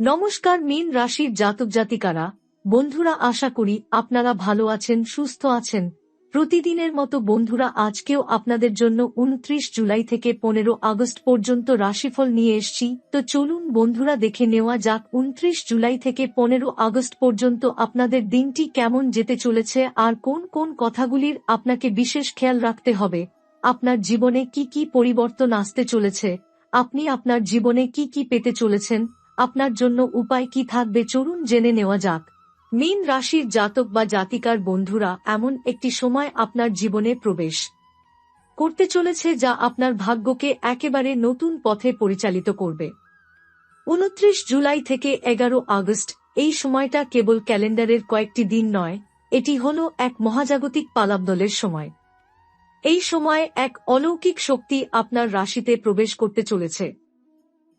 নমস্কার, মীন রাশির জাতক জাতিকারা। বন্ধুরা, আশা করি আপনারা ভালো আছেন, সুস্থ আছেন। প্রতিদিনের মতো বন্ধুরা, আজকেও আপনাদের জন্য উনত্রিশ জুলাই থেকে পনেরো আগস্ট পর্যন্ত রাশিফল নিয়ে এসছি। তো চলুন বন্ধুরা, দেখে নেওয়া যাক উনত্রিশ জুলাই থেকে পনেরো আগস্ট পর্যন্ত আপনাদের দিনটি কেমন যেতে চলেছে আর কোন কোন কথাগুলির আপনাকে বিশেষ খেয়াল রাখতে হবে। আপনার জীবনে কি কি পরিবর্তন আসতে চলেছে? আপনি আপনার জীবনে কি কি পেতে চলেছেন? আপনার জন্য উপায় কি থাকবে চলুন জেনে নেওয়া যাক। মীন রাশির জাতক বা জাতিকার বন্ধুরা, এমন একটি সময় আপনার জীবনে প্রবেশ করতে চলেছে যা আপনার ভাগ্যকে একেবারে নতুন পথে পরিচালিত করবে। উনত্রিশ জুলাই থেকে এগারো আগস্ট, এই সময়টা কেবল ক্যালেন্ডারের কয়েকটি দিন নয়, এটি হল এক মহাজাগতিক পালাবদলের সময়। এই সময় এক অলৌকিক শক্তি আপনার রাশিতে প্রবেশ করতে চলেছে।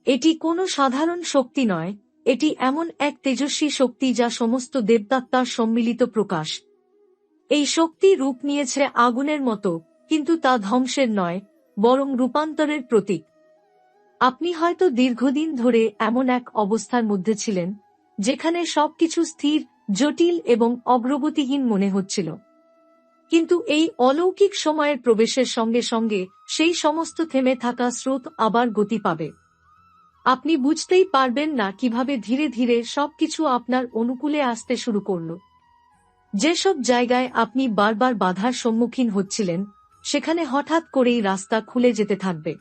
এটি কোনো সাধারণ শক্তি নয়, এটি এমন এক তেজস্বী শক্তি যা সমস্ত দেবদাত্মার সম্মিলিত প্রকাশ। এই শক্তি রূপ নিয়েছে আগুনের মতো, কিন্তু তা ধ্বংসের নয়, বরং রূপান্তরের প্রতীক। আপনি হয়তো দীর্ঘদিন ধরে এমন এক অবস্থার মধ্যে ছিলেন, যেখানে সবকিছু স্থির, জটিল এবং অগ্রগতিহীন মনে হচ্ছিল। কিন্তু এই অলৌকিক সময়ের প্রবেশের সঙ্গে সঙ্গে সেই সমস্ত থেমে থাকা স্রোত আবার গতি পাবে। আপনি বুঝতেই পারবেন না কীভাবে ধীরে ধীরে সবকিছু আপনার অনুকূলে আসতে শুরু করল। যেসব জায়গায় আপনি বারবার বাধার সম্মুখীন হচ্ছিলেন, সেখানে হঠাৎ করেই রাস্তা খুলে যেতে থাকবে।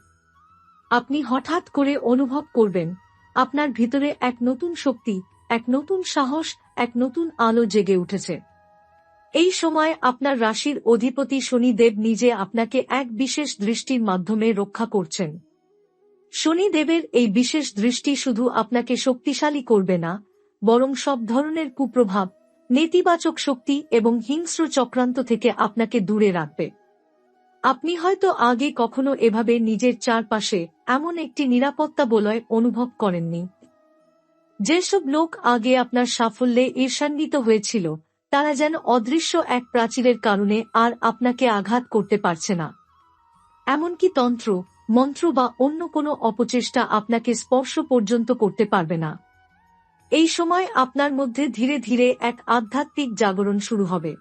আপনি হঠাৎ করে অনুভব করবেন, আপনার ভিতরে এক নতুন শক্তি, এক নতুন সাহস, এক নতুন আলো জেগে উঠেছে। এই সময় আপনার রাশির অধিপতি শনিদেব নিজে আপনাকে এক বিশেষ দৃষ্টির মাধ্যমে রক্ষা করছেন। শনিদেবের এই বিশেষ দৃষ্টি শুধু আপনাকে শক্তিশালী করবে না, বরং সব ধরনের কুপ্রভাব, নেতিবাচক শক্তি এবং হিংস্র চক্রান্ত থেকে আপনাকে দূরে রাখবে। আপনি হয়তো আগে কখনো এভাবে নিজের চারপাশে এমন একটি নিরাপত্তা বলয় অনুভব করেননি। যেসব লোক আগে আপনার সাফল্যে ঈর্ষান্বিত হয়েছিল, তারা যেন অদৃশ্য এক প্রাচীরের কারণে আর আপনাকে আঘাত করতে পারছে না। এমনকি তন্ত্র মন্ত্র বা অন্য কোনো অপচেষ্টা আপনাকে স্পর্শ পর্যন্ত করতে পারবে না। এই সময় আপনার মধ্যে ধীরে ধীরে এক আধ্যাত্মিক জাগরণ শুরু হবে।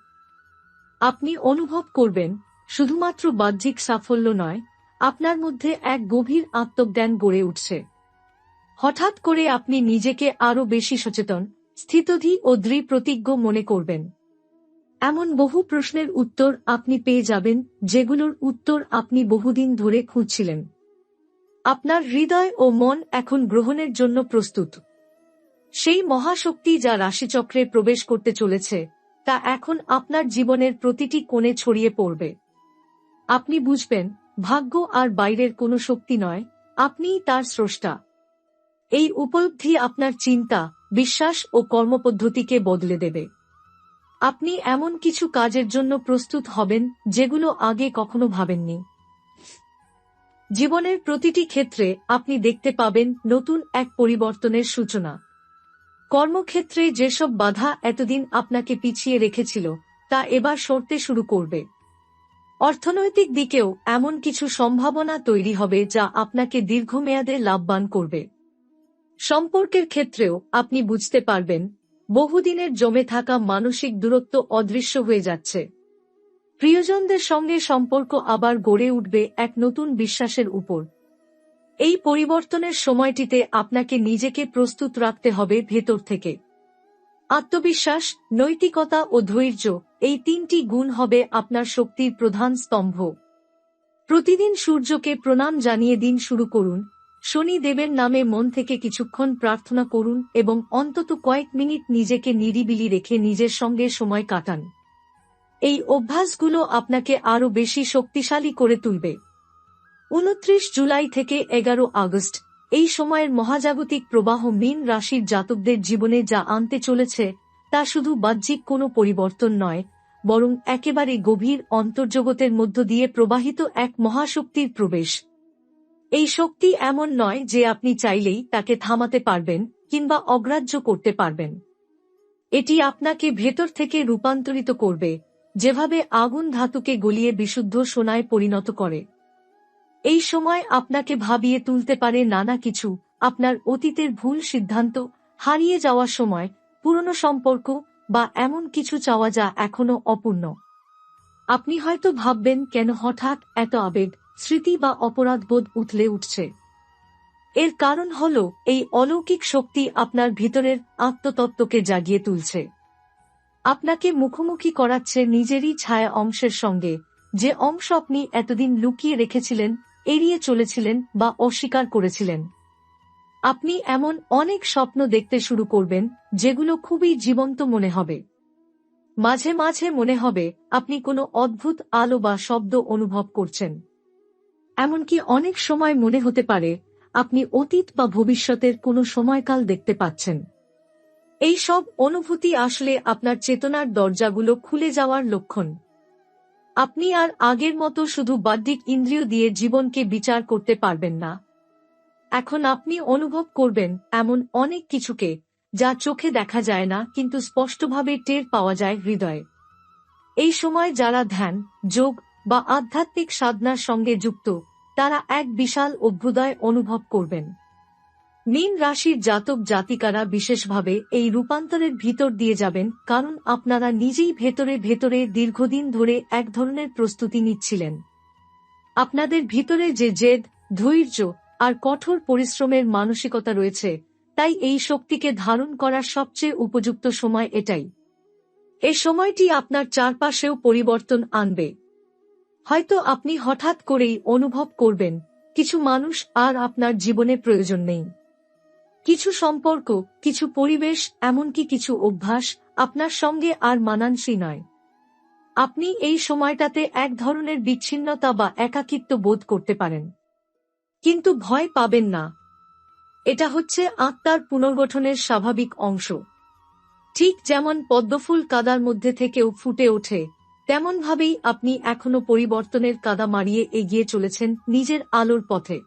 আপনি অনুভব করবেন, শুধুমাত্র বাহ্যিক সাফল্য নয়, আপনার মধ্যে এক গভীর আত্মজ্ঞান গড়ে উঠছে। হঠাৎ করে আপনি নিজেকে আরও বেশি সচেতন, স্থিতধি ও দৃঢ়প্রতিজ্ঞ মনে করবেন। এমন বহু প্রশ্নের উত্তর আপনি পেয়ে যাবেন, যেগুলোর উত্তর আপনি বহুদিন ধরে খুঁজছিলেন। আপনার হৃদয় ও মন এখন গ্রহণের জন্য প্রস্তুত। সেই মহাশক্তি যা রাশিচক্রে প্রবেশ করতে চলেছে, তা এখন আপনার জীবনের প্রতিটি কোণে ছড়িয়ে পড়বে। আপনি বুঝবেন, ভাগ্য আর বাইরের কোনো শক্তি নয়, আপনিই তার স্রষ্টা। এই উপলব্ধি আপনার চিন্তা, বিশ্বাস ও কর্মপদ্ধতিকে বদলে দেবে। আপনি এমন কিছু কাজের জন্য প্রস্তুত হবেন যেগুলো আগে কখনো ভাবেননি। জীবনের প্রতিটি ক্ষেত্রে আপনি দেখতে পাবেন নতুন এক পরিবর্তনের সূচনা। কর্মক্ষেত্রে যেসব বাধা এতদিন আপনাকে পিছিয়ে রেখেছিল, তা এবার সরতে শুরু করবে। অর্থনৈতিক দিকেও এমন কিছু সম্ভাবনা তৈরি হবে যা আপনাকে দীর্ঘমেয়াদে লাভবান করবে। সম্পর্কের ক্ষেত্রেও আপনি বুঝতে পারবেন বহুদিনের জমে থাকা মানসিক দূরত্ব অদৃশ্য হয়ে যাচ্ছে। প্রিয়জনদের সঙ্গে সম্পর্ক আবার গড়ে উঠবে এক নতুন বিশ্বাসের উপর। এই পরিবর্তনের সময়টিতে আপনাকে নিজেকে প্রস্তুত রাখতে হবে ভেতর থেকে। আত্মবিশ্বাস, নৈতিকতা ও ধৈর্য এই তিনটি গুণ হবে আপনার শক্তির প্রধান স্তম্ভ। প্রতিদিন সূর্যকে প্রণাম জানিয়ে দিন শুরু করুন। শনি দেবের নামে মন থেকে কিছুক্ষণ প্রার্থনা করুন এবং অন্তত কয়েক মিনিট নিজেকে নিরিবিলি রেখে নিজের সঙ্গে সময় কাটান। এই অভ্যাসগুলো আপনাকে আরও বেশি শক্তিশালী করে তুলবে। উনত্রিশ জুলাই থেকে এগারো আগস্ট, এই সময়ের মহাজাগতিক প্রবাহ মীন রাশির জাতকদের জীবনে যা আনতে চলেছে, তা শুধু বাহ্যিক কোনো পরিবর্তন নয়, বরং একেবারে গভীর অন্তর্জগতের মধ্য দিয়ে প্রবাহিত এক মহাশক্তির প্রবেশ। এই শক্তি এমন নয় যে আপনি চাইলেই তাকে থামাতে পারবেন কিংবা অগ্রাহ্য করতে পারবেন। এটি আপনাকে ভেতর থেকে রূপান্তরিত করবে, যেভাবে আগুন ধাতুকে গলিয়ে বিশুদ্ধ সোনায় পরিণত করে। এই সময় আপনাকে ভাবিয়ে তুলতে পারে নানা কিছু, আপনার অতীতের ভুল সিদ্ধান্ত, হারিয়ে যাওয়ার সময়, পুরনো সম্পর্ক বা এমন কিছু চাওয়া যা এখনও অপূর্ণ। আপনি হয়তো ভাববেন, কেন হঠাৎ এত আবেগ? স্মৃতি বা অপরাধবোধ উথলে উঠছে। এর কারণ হল, এই অলৌকিক শক্তি আপনার ভিতরের আত্মতত্ত্বকে জাগিয়ে তুলছে। আপনাকে মুখোমুখি করাচ্ছে নিজেরই ছায়া অংশের সঙ্গে, যে অংশ আপনি এতদিন লুকিয়ে রেখেছিলেন, এড়িয়ে চলেছিলেন বা অস্বীকার করেছিলেন। আপনি এমন অনেক স্বপ্ন দেখতে শুরু করবেন, যেগুলো খুবই জীবন্ত মনে হবে। মাঝে মাঝে মনে হবে, আপনি কোনো অদ্ভুত আলো বা শব্দ অনুভব করছেন। এমনকি অনেক সময় মনে হতে পারে, আপনি অতীত বা ভবিষ্যতের কোনো সময়কাল দেখতে পাচ্ছেন। এই সব অনুভূতি আসলে আপনার চেতনার দরজাগুলো খুলে যাওয়ার লক্ষণ। আপনি আর আগের মতো শুধু বাহ্যিক ইন্দ্রিয় দিয়ে জীবনকে বিচার করতে পারবেন না। এখন আপনি অনুভব করবেন এমন অনেক কিছুকে, যা চোখে দেখা যায় না, কিন্তু স্পষ্টভাবে টের পাওয়া যায় হৃদয়ে। এই সময় যারা ধ্যান, যোগ বা আধ্যাত্মিক সাধনার সঙ্গে যুক্ত, তারা এক বিশাল অভ্যুদয় অনুভব করবেন। মীন রাশির জাতক জাতিকারা বিশেষভাবে এই রূপান্তরের ভিতর দিয়ে যাবেন কারণ আপনারা নিজেই ভেতরে ভেতরে দীর্ঘদিন ধরে এক ধরনের প্রস্তুতি নিচ্ছিলেন। আপনাদের ভিতরে যে জেদ, ধৈর্য আর কঠোর পরিশ্রমের মানসিকতা রয়েছে, তাই এই শক্তিকে ধারণ করার সবচেয়ে উপযুক্ত সময় এটাই। এ সময়টি আপনার চারপাশেও পরিবর্তন আনবে। হয়তো আপনি হঠাৎ করেই অনুভব করবেন, কিছু মানুষ আর আপনার জীবনে প্রয়োজন নেই। কিছু সম্পর্ক, কিছু পরিবেশ, এমনকি কিছু অভ্যাস আপনার সঙ্গে আর মানানসই নয়। আপনি এই সময়টাতে এক ধরনের বিচ্ছিন্নতা বা একাকিত্ব বোধ করতে পারেন। কিন্তু ভয় পাবেন না। এটা হচ্ছে আত্মার পুনর্গঠনের স্বাভাবিক অংশ। ঠিক যেমন পদ্মফুল কাদার মধ্যে থেকেও ফুটে ওঠে তেমনভাবেই আপনি এখনও পরিবর্তনের কাদা মারিয়ে এগিয়ে চলেছেন নিজের আলোর পথে।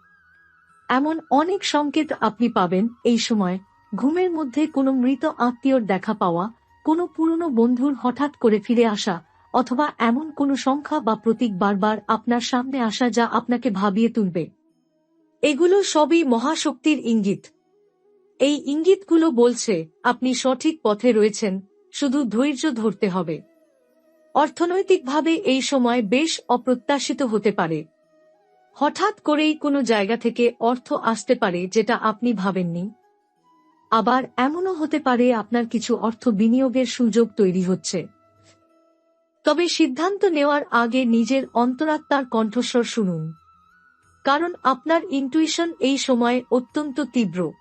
এমন অনেক সংকেত আপনি পাবেন এই সময় ঘুমের মধ্যে কোনো মৃত আত্মীয়র দেখা পাওয়া, কোনো পুরনো বন্ধুর হঠাৎ করে ফিরে আসা, অথবা এমন কোনো সংখ্যা বা প্রতীক বারবার আপনার সামনে আসা যা আপনাকে ভাবিয়ে তুলবে। এগুলো সবই মহাশক্তির ইঙ্গিত। এই ইঙ্গিতগুলো বলছে, আপনি সঠিক পথে রয়েছেন, শুধু ধৈর্য ধরতে হবে। অর্থনৈতিকভাবে এই সময় বেশ অপ্রত্যাশিত হতে পারে। হঠাৎ করেই কোনো জায়গা থেকে অর্থ আসতে পারে যেটা আপনি ভাবেননি। আবার এমনও হতে পারে আপনার কিছু অর্থ বিনিয়োগের সুযোগ তৈরি হচ্ছে। তবে সিদ্ধান্ত নেওয়ার আগে নিজের অন্তরাত্মার কণ্ঠস্বর শুনুন। কারণ আপনার ইন্টুইশন এই সময়ে অত্যন্ত তীব্র।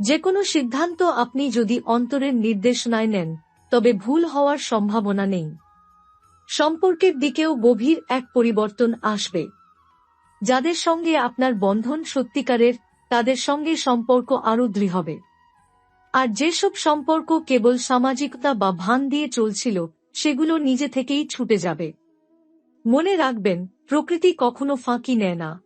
যে কোনো সিদ্ধান্ত আপনি যদি অন্তরের নির্দেশনায় নেন, তবে ভুল হওয়ার সম্ভাবনা নেই। সম্পর্কের দিকেও গভীর এক পরিবর্তন আসবে। যাদের সঙ্গে আপনার বন্ধন সত্যিকারের, তাদের সঙ্গে সম্পর্ক আরও দৃঢ় হবে। আর যেসব সম্পর্ক কেবল সামাজিকতা বা ভান দিয়ে চলছিল, সেগুলো নিজে থেকেই ছুটে যাবে। মনে রাখবেন, প্রকৃতি কখনো ফাঁকি নেয় না।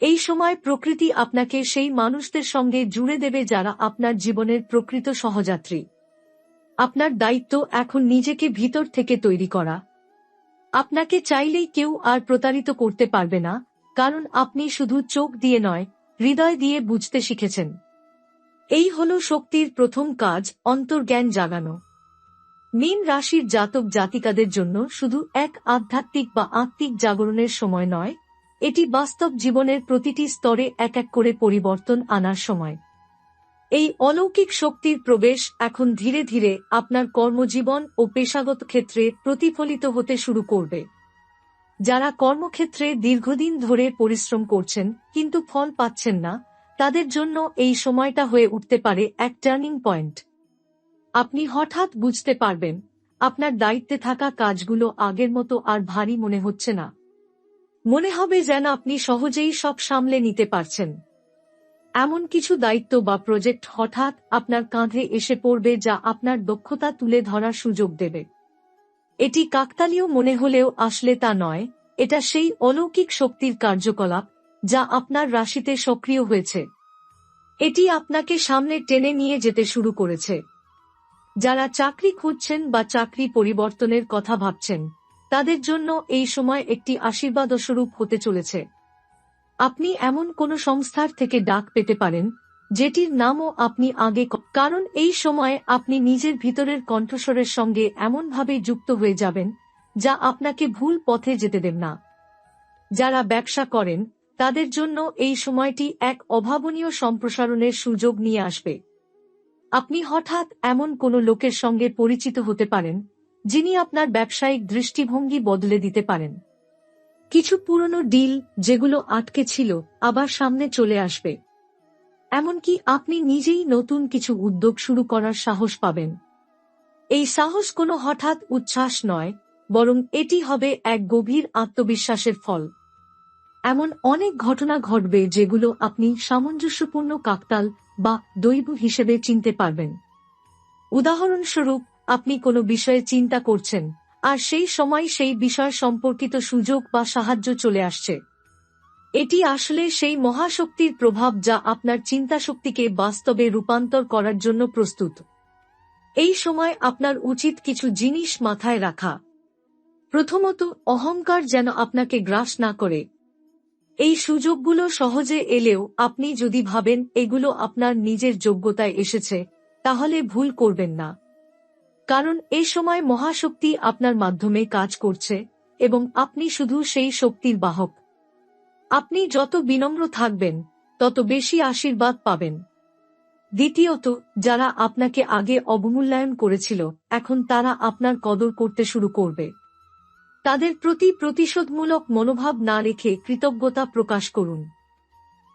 এই সময় প্রকৃতি আপনাকে সেই মানুষদের সঙ্গে জুড়ে দেবে যারা আপনার জীবনের প্রকৃত সহযাত্রী। আপনার দায়িত্ব এখন নিজেকে ভিতর থেকে তৈরি করা। আপনাকে চাইলেই কেউ আর প্রতারিত করতে পারবে না, কারণ আপনি শুধু চোখ দিয়ে নয়, হৃদয় দিয়ে বুঝতে শিখেছেন। এই হল শক্তির প্রথম কাজ, অন্তর্জ্ঞান জাগানো। মীন রাশির জাতক জাতিকাদের জন্য শুধু এক আধ্যাত্মিক বা আত্মিক জাগরণের সময় নয়, এটি বাস্তব জীবনের প্রতিটি স্তরে এক এক করে পরিবর্তন আনার সময়। এই অলৌকিক শক্তির প্রবেশ এখন ধীরে ধীরে আপনার কর্মজীবন ও পেশাগত ক্ষেত্রে প্রতিফলিত হতে শুরু করবে। যারা কর্মক্ষেত্রে দীর্ঘদিন ধরে পরিশ্রম করছেন, কিন্তু ফল পাচ্ছেন না, তাদের জন্য এই সময়টা হয়ে উঠতে পারে এক টার্নিং পয়েন্ট। আপনি হঠাৎ বুঝতে পারবেন, আপনার দায়িত্বে থাকা কাজগুলো আগের মতো আর ভারী মনে হচ্ছে না। মনে হবে যেন আপনি সহজেই সব সামলে নিতে পারছেন। এমন কিছু দায়িত্ব বা প্রজেক্ট হঠাৎ আপনার কাঁধে এসে পড়বে যা আপনার দক্ষতা তুলে ধরার সুযোগ দেবে। এটি কাকতালীয় মনে হলেও আসলে তা নয়, এটা সেই অলৌকিক শক্তির কার্যকলাপ যা আপনার রাশিতে সক্রিয় হয়েছে। এটি আপনাকে সামনে টেনে নিয়ে যেতে শুরু করেছে। যারা চাকরি খুঁজছেন বা চাকরি পরিবর্তনের কথা ভাবছেন, তাদের জন্য এই সময় একটি আশীর্বাদস্বরূপ হতে চলেছে। আপনি এমন কোন সংস্থার থেকে ডাক পেতে পারেন, যেটির নামও আপনি আগে কারণ এই সময় আপনি নিজের ভিতরের কণ্ঠস্বরের সঙ্গে এমনভাবে যুক্ত হয়ে যাবেন, যা আপনাকে ভুল পথে যেতে দেব না। যারা ব্যবসা করেন, তাদের জন্য এই সময়টি এক অভাবনীয় সম্প্রসারণের সুযোগ নিয়ে আসবে। আপনি হঠাৎ এমন কোনো লোকের সঙ্গে পরিচিত হতে পারেন, যিনি আপনার ব্যবসায়িক দৃষ্টিভঙ্গি বদলে দিতে পারেন। কিছু পুরনো ডিল যেগুলো আটকে ছিল, আবার সামনে চলে আসবে। এমনকি আপনি নিজেই নতুন কিছু উদ্যোগ শুরু করার সাহস পাবেন। এই সাহস কোনো হঠাৎ উচ্ছ্বাস নয়, বরং এটি হবে এক গভীর আত্মবিশ্বাসের ফল। এমন অনেক ঘটনা ঘটবে যেগুলো আপনি সামঞ্জস্যপূর্ণ কাকতাল বা দৈব হিসেবে চিনতে পারবেন। উদাহরণস্বরূপ, আপনি কোনো বিষয়ে চিন্তা করছেন আর সেই সময় সেই বিষয় সম্পর্কিত সুযোগ বা সাহায্য চলে আসছে। এটি আসলে সেই মহাশক্তির প্রভাব যা আপনার চিন্তাশক্তিকে বাস্তবে রূপান্তর করার জন্য প্রস্তুত। এই সময় আপনার উচিত কিছু জিনিস মাথায় রাখা। প্রথমত, অহংকার যেন আপনাকে গ্রাস না করে। এই সুযোগগুলো সহজে এলেও আপনি যদি ভাবেন এগুলো আপনার নিজের যোগ্যতায় এসেছে, তাহলে ভুল করবেন না। কারণ এ সময় মহাশক্তি আপনার মাধ্যমে কাজ করছে, এবং আপনি শুধু সেই শক্তির বাহক। আপনি যত বিনম্র থাকবেন, তত বেশি আশীর্বাদ পাবেন। দ্বিতীয়ত, যারা আপনাকে আগে অবমূল্যায়ন করেছিল, এখন তারা আপনার কদর করতে শুরু করবে। তাদের প্রতি প্রতিশোধমূলক মনোভাব না রেখে কৃতজ্ঞতা প্রকাশ করুন।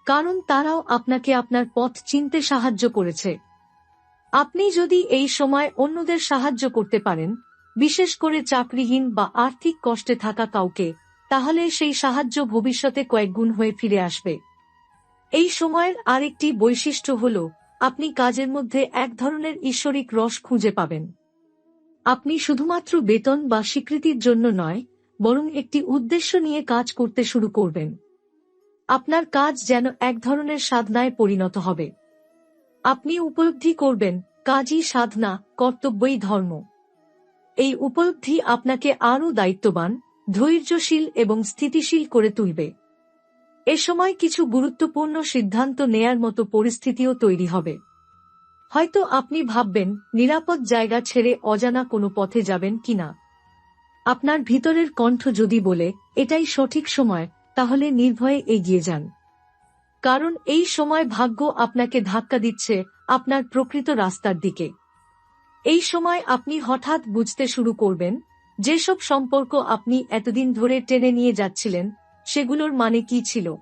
কারণ তারাও আপনাকে আপনার পথ চিনতে সাহায্য করেছে। আপনি যদি এই সময় অন্যদের সাহায্য করতে পারেন, বিশেষ করে চাকরিহীন বা আর্থিক কষ্টে থাকা কাউকে, তাহলে সেই সাহায্য ভবিষ্যতে কয়েকগুণ হয়ে ফিরে আসবে। এই সময়ের আরেকটি বৈশিষ্ট্য হল, আপনি কাজের মধ্যে এক ধরনের ঈশ্বরিক রস খুঁজে পাবেন। আপনি শুধুমাত্র বেতন বা স্বীকৃতির জন্য নয়, বরং একটি উদ্দেশ্য নিয়ে কাজ করতে শুরু করবেন। আপনার কাজ যেন এক ধরনের সাধনায় পরিণত হবে। আপনি উপলব্ধি করবেন, কাজই সাধনা, কর্তব্যই ধর্ম। এই উপলব্ধি আপনাকে আরও দায়িত্ববান, ধৈর্যশীল এবং স্থিতিশীল করে তুলবে। এ সময় কিছু গুরুত্বপূর্ণ সিদ্ধান্ত নেয়ার মতো পরিস্থিতিও তৈরি হবে। হয়তো আপনি ভাববেন, নিরাপদ জায়গা ছেড়ে অজানা কোনো পথে যাবেন কিনা আপনার ভিতরের কণ্ঠ যদি বলে, এটাই সঠিক সময়, তাহলে নির্ভয়ে এগিয়ে যান। কারণ এই সময় ভাগ্য আপনাকে ধাক্কা দিচ্ছে আপনার প্রকৃত রাস্তার দিকে। এই সময় আপনি হঠাৎ বুঝতে শুরু করবেন, যেসব সম্পর্ক আপনি এতদিন ধরে টেনে নিয়ে যাচ্ছিলেন, সেগুলোর মানে কি ছিল?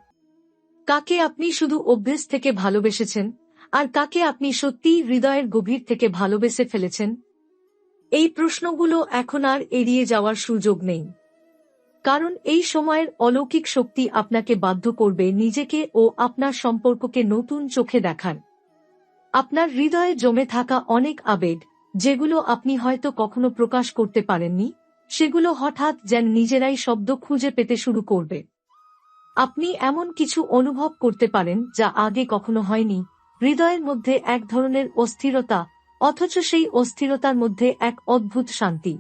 কাকে আপনি শুধু অভ্যেস থেকে ভালোবেসেছেন, আর কাকে আপনি সত্যিই হৃদয়ের গভীর থেকে ভালোবেসে ফেলেছেন? এই প্রশ্নগুলো এখন আর এড়িয়ে যাওয়ার সুযোগ নেই। কারণ এই সময়ের অলৌকিক শক্তি আপনাকে বাধ্য করবে নিজেকে ও আপনার সম্পর্ককে নতুন চোখে দেখান। আপনার হৃদয়ে জমে থাকা অনেক আবেগ, যেগুলো আপনি হয়তো কখনো প্রকাশ করতে পারেননি, সেগুলো হঠাৎ যেন নিজেরাই শব্দ খুঁজে পেতে শুরু করবে। আপনি এমন কিছু অনুভব করতে পারেন যা আগে কখনো হয়নি, হৃদয়ের মধ্যে এক ধরনের অস্থিরতা, অথচ সেই অস্থিরতার মধ্যে এক অদ্ভুত শান্তি।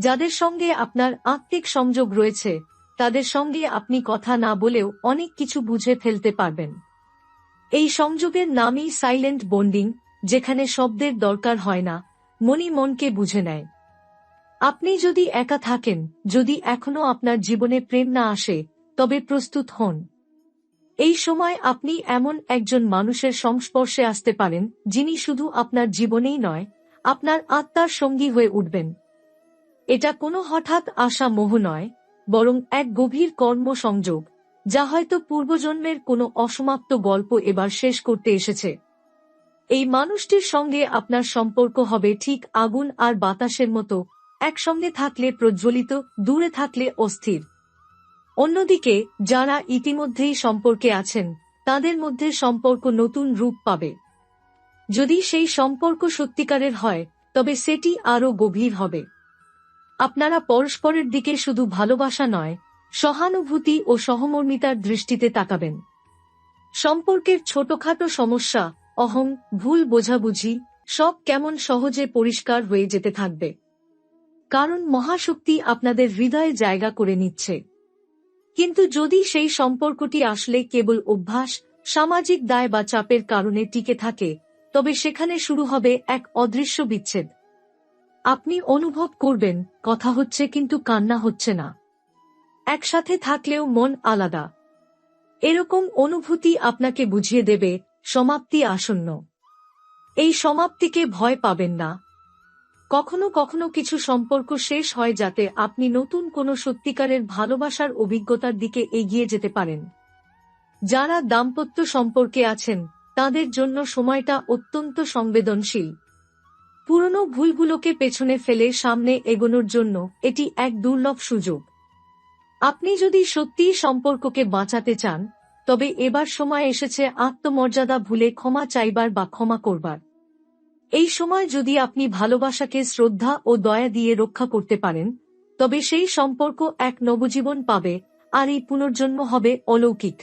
যাদের সঙ্গে আপনার আত্মিক সংযোগ রয়েছে, তাদের সঙ্গে আপনি কথা না বলেও অনেক কিছু বুঝে ফেলতে পারবেন। এই সংযোগের নামই সাইলেন্ট বন্ডিং যেখানে শব্দের দরকার হয় না মনি মনকে বুঝে নেয়। আপনি যদি একা থাকেন, যদি এখনও আপনার জীবনে প্রেম না আসে, তবে প্রস্তুত হন। এই সময় আপনি এমন একজন মানুষের সংস্পর্শে আসতে পারেন, যিনি শুধু আপনার জীবনেই নয়, আপনার আত্মার সঙ্গী হয়ে উঠবেন। এটা কোনো হঠাৎ আসা মোহ নয়, বরং এক গভীর কর্মসংযোগ, যা হয়তো পূর্বজন্মের কোনো অসমাপ্ত গল্প এবার শেষ করতে এসেছে। এই মানুষটির সঙ্গে আপনার সম্পর্ক হবে ঠিক আগুন আর বাতাসের মতো, একসঙ্গে থাকলে প্রজ্বলিত, দূরে থাকলে অস্থির। অন্যদিকে, যারা ইতিমধ্যেই সম্পর্কে আছেন, তাদের মধ্যে সম্পর্ক নতুন রূপ পাবে। যদি সেই সম্পর্ক সত্যিকারের হয়, তবে সেটি আরও গভীর হবে। আপনারা পরস্পরের দিকে শুধু ভালোবাসা নয়, সহানুভূতি ও সহমর্মিতার দৃষ্টিতে তাকাবেন। সম্পর্কের ছোটখাটো সমস্যা, অহং, ভুল বোঝাবুঝি, সব কেমন সহজে পরিষ্কার হয়ে যেতে থাকবে। কারণ মহাশক্তি আপনাদের হৃদয়ে জায়গা করে নিচ্ছে। কিন্তু যদি সেই সম্পর্কটি আসলে কেবল অভ্যাস, সামাজিক দায় বা চাপের কারণে টিকে থাকে, তবে সেখানে শুরু হবে এক অদৃশ্য বিচ্ছেদ। আপনি অনুভব করবেন, কথা হচ্ছে কিন্তু কান্না হচ্ছে না। একসাথে থাকলেও মন আলাদা। এরকম অনুভূতি আপনাকে বুঝিয়ে দেবে, সমাপ্তি আসন্ন। এই সমাপ্তিকে ভয় পাবেন না। কখনো কখনো কিছু সম্পর্ক শেষ হয় যাতে আপনি নতুন কোনো সত্যিকারের ভালোবাসার অভিজ্ঞতার দিকে এগিয়ে যেতে পারেন। যারা দাম্পত্য সম্পর্কে আছেন, তাদের জন্য সময়টা অত্যন্ত সংবেদনশীল। পুরনো ভুলগুলোকে পেছনে ফেলে সামনে এগোনোর জন্য এটি এক দুর্লভ সুযোগ। আপনি যদি সত্যিই সম্পর্ককে বাঁচাতে চান, তবে এবার সময় এসেছে আত্মমর্যাদা ভুলে ক্ষমা চাইবার বা ক্ষমা করবার। এই সময় যদি আপনি ভালোবাসাকে শ্রদ্ধা ও দয়া দিয়ে রক্ষা করতে পারেন, তবে সেই সম্পর্ক এক নবজীবন পাবে আর এই পুনর্জন্ম হবে অলৌকিক।